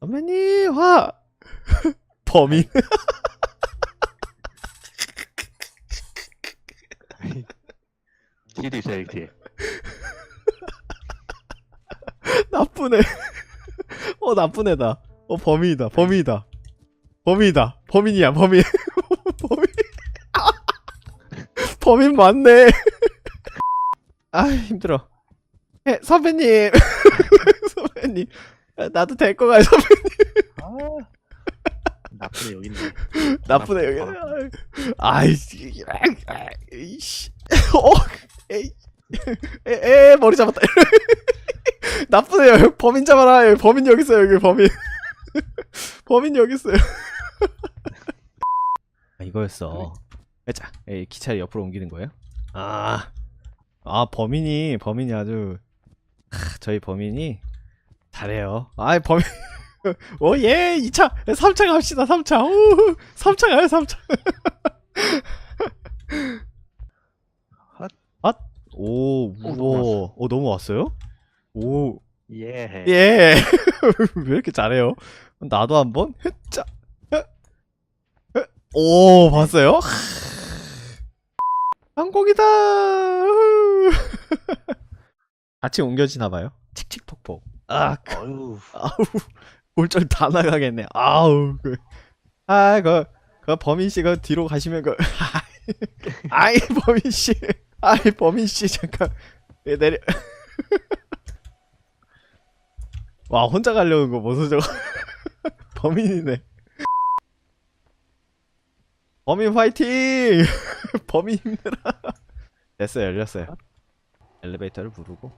선배님 화 범인 뒤도 있어요 뒤에 나쁜 애. 어 나쁜 애다. 어 범인이다. 범인이다. 범인이다. 범인이야. 범인. 범인. 범인 맞네. 아 힘들어. 에, 선배님. 선배님. 아, 나도 될거 가요 선배님. 아 나쁜 애 여기 있네 나쁜 애 여기. 아이씨. 아이씨. 어. 에이. 에, 에 머리 잡았다. 여기 범인 잡아라. 여기 범인 여기 있어요. 여기 범인. 범인 여기 있어요. 아, 이거였어. 자, 이 기차를 옆으로 옮기는 거예요? 아, 아 범인이 범인이 아주 하, 저희 범인이 잘해요. 아, 범인. 오, 예, 2차, 3차 갑시다, 3차. 오, 3차 가요, 3차. 핫. 핫? 오, 오, 우와. 오, 너무 왔어요? 오, 예 예. 왜 이렇게 잘해요? 나도 한번. 자. 오, 봤어요? 한국이다. 같이 옮겨지나 봐요. 칙칙폭폭. 아, 그, 어휴 아우. 골절 다 나가겠네. 아우. 그. 아, 그, 그 범인 씨가 뒤로 가시면 그 아이 범인 씨. 아이 범인 씨 잠깐. 예, 내려. 와 혼자 가려는 거 보소 저거 범인이네 범인 파이팅 범인 힘내라 됐어요 열렸어요 엘리베이터를 부르고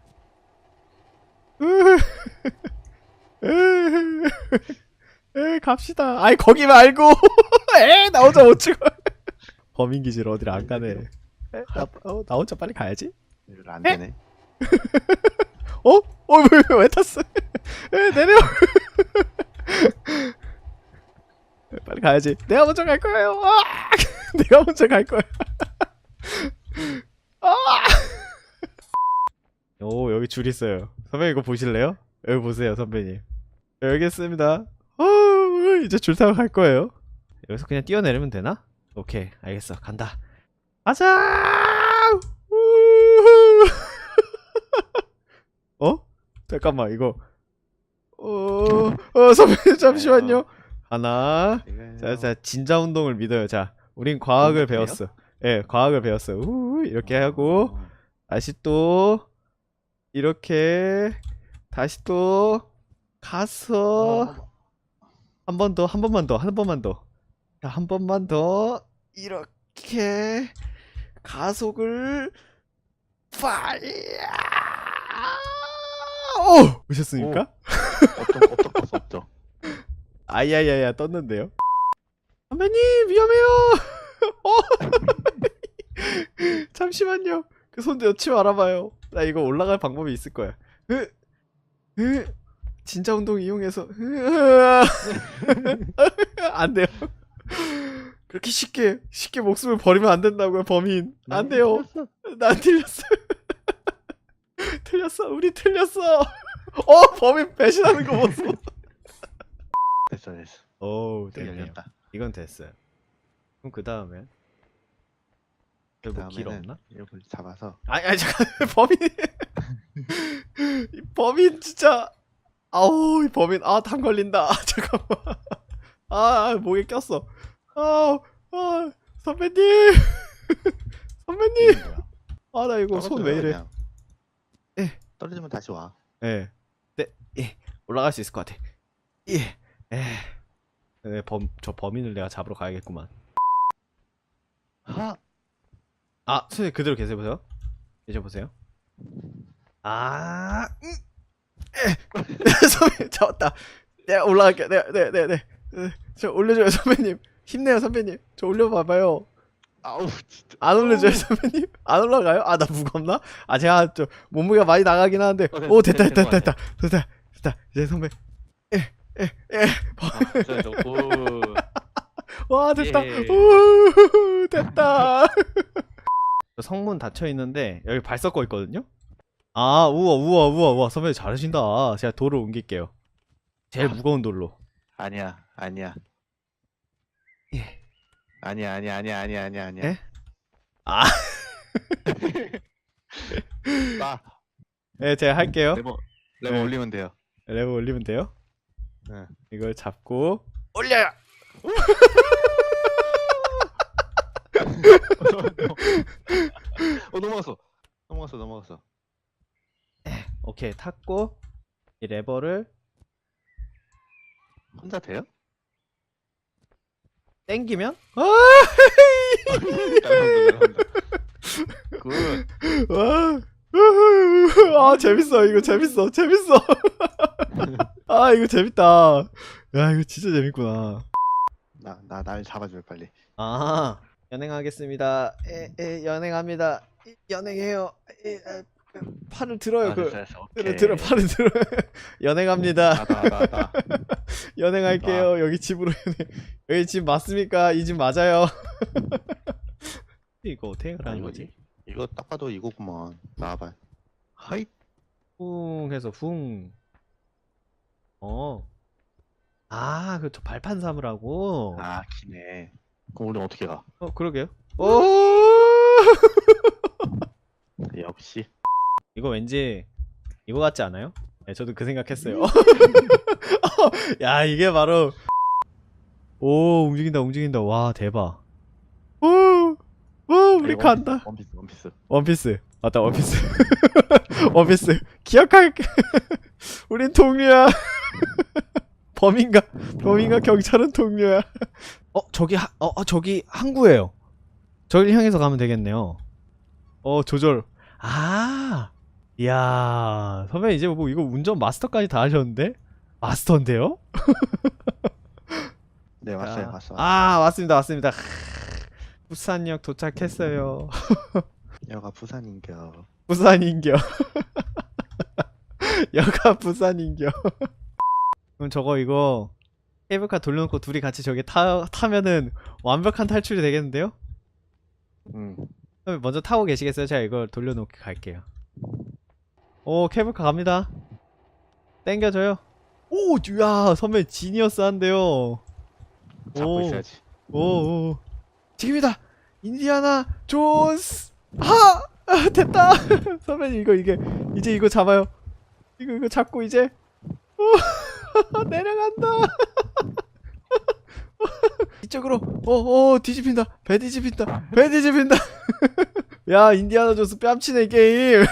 에 갑시다 아이 거기 말고 에 나 혼자 못 찍어 범인 기질 어디를 안 가네 에, 나, 어, 나 혼자 빨리 가야지 이거 안 되네 어? 어, 왜, 왜 탔어? 에, 내려. 빨리 가야지. 내가 먼저 갈 거예요. 아! 내가 먼저 갈 거야. 아! 오, 여기 줄 있어요. 선배님 이거 보실래요? 여기 보세요, 선배님. 여기 있습니다. 어, 이제 줄 타고 갈 거예요. 여기서 그냥 뛰어내리면 되나? 오케이, 알겠어. 간다. 가자! 어? 잠깐만 이거 어, 어 선배님 잠시만요 하나 자, 자 진자 운동을 믿어요 자 우린 과학을? 배웠어 예 과학을 배웠어 우 이렇게 하고 다시 또 이렇게 다시 또 가서 한 번 더 한 번만 더 한 번만 더한 번만 더 이렇게 가속을 빨야 오 보셨습니까? 어떤 어떤 거 없죠 아야야야 떴는데요. 선배님 위험해요. 어. 잠시만요. 그손 넣지 말아봐요. 나 이거 올라갈 방법이 있을 거야. 으, 으, 진짜 운동 이용해서 으, 안 돼요. 그렇게 쉽게 쉽게 목숨을 버리면 안 된다고요 범인. 안 돼요. 난 틀렸어. 틀렸어. 우리 틀렸어. 어 범인 배신하는 거 보소. 됐어 됐어 오 이제 됐네요. 열렸다 이건 됐어요. 그럼 그 다음에 뭐길 그다음에는 없나? 이걸 잡아서 아니 아니 잠깐 범인 이 범인 진짜 아우 이 범인 아당 걸린다 아, 잠깐만 아 목에 꼈어 아, 아 선배님 선배님 이건 뭐야? 아 나 이거 손 왜 떨어져요, 이래 그냥. 예. 떨어지면 다시 와 예. 네, 예. 올라갈 수 있을 것 같아. 예. 예. 네, 범, 저 범인을 내가 잡으러 가야겠구만. 하 아, 선생님 그대로 계세요 보세요. 계셔 보세요. 아, 음. 에. 선배님 잡았다. 내가 올라갈게. 네, 네, 네, 네. 네. 저 올려줘요 선배님. 힘내요 선배님. 저 올려봐봐요. 아우 진짜 안 올려줘요 선배님? 안 올라가요? 아 나 무겁나? 아 제가 좀 몸무게가 많이 나가긴 하는데. 어, 됐- 오 됐다 됐- 됐다 된것 됐다 됐다 됐다. 이제 선배. 에에에 아, 오. 와 됐다 예. 우 됐다 성문 닫혀 있는데 여기 발 섞어 있거든요 아 우와 우와 우와 우와 선배님 잘하신다 제가 돌을 옮길게요 제일 무거운 돌로. 아니야 아니야 예. 아니야 아니야 아니야 아니야 아니야 아니야 예? 아. 나 네, 제가 할게요. 레버 레버 네. 올리면 돼요 레버 올리면 돼요. 네. 이걸 잡고 올려요. 어 넘어갔어 넘어갔어 넘어갔어 오케이 탔고 이 레버를 혼자 돼요? 당기면? 아! 굿. 아 재밌어. 이거 재밌어. 재밌어. 아 이거 재밌다. 야 이거 진짜 재밌구나. 나, 나, 날 잡아줘요, 빨리. 아 연행하겠습니다. 에, 에, 연행합니다. 이, 연행해요. 에, 에, 팔을 들어요 아, 그 됐어, 됐어. 들어 오케이. 들어 팔을 들어 연행합니다 나다, 나, 나. 연행할게요 여기 집으로 연행 여기 집 맞습니까 이 집 맞아요 이거 어떻게 아, 하는 이거, 거지 이거 딱 봐도 이거구만. 나와봐. 하이. 쿵 해서 쿵. 어. 아, 그 저 발판 삼으라고. 아, 기네. 그럼 우리 어떻게 가? 어, 그러게요. 오! 역시. 이거 왠지 이거 같지 않아요? 네, 저도 그 생각했어요. 야, 이게 바로 오, 움직인다, 움직인다. 와, 대박. 오! 오, 우리 간다. 원피스, 원피스. 원피스. 맞다, 원피스. 원피스. 기억할게. 우린 동료야. 범인가? 범인가 경찰은 동료야. 어, 저기 하, 어, 어, 저기 항구예요. 저길 향해서 가면 되겠네요. 어, 조절. 아. 이야. 선배 이제 뭐 이거 운전 마스터까지 다 하셨는데? 마스터인데요? 네, 왔어요, 아, 왔어. 아, 왔습니다. 왔습니다. 크, 부산역 도착했어요. 여가 부산인겨. 부산인겨. 여가 부산인겨. 그럼 저거 이거 케이블카 돌려놓고 둘이 같이 저기 타, 타면은 완벽한 탈출이 되겠는데요? 응. 그럼 먼저 타고 계시겠어요? 제가 이걸 돌려놓고 갈게요. 오, 케이블카 갑니다. 땡겨줘요. 오, 야, 선배 지니어스 한데요. 잡고 오. 있어야지. 오, 오. 지금이다. 인디아나 존스. 하! 아, 됐다. 선배님 이거 이게 이제 이거 잡아요. 이거 이거 잡고 이제 오, 내려간다. 이쪽으로 어, 어, 뒤집힌다. 배 뒤집힌다. 배 뒤집힌다. 야, 인디아나 존스 뺨치네 게임.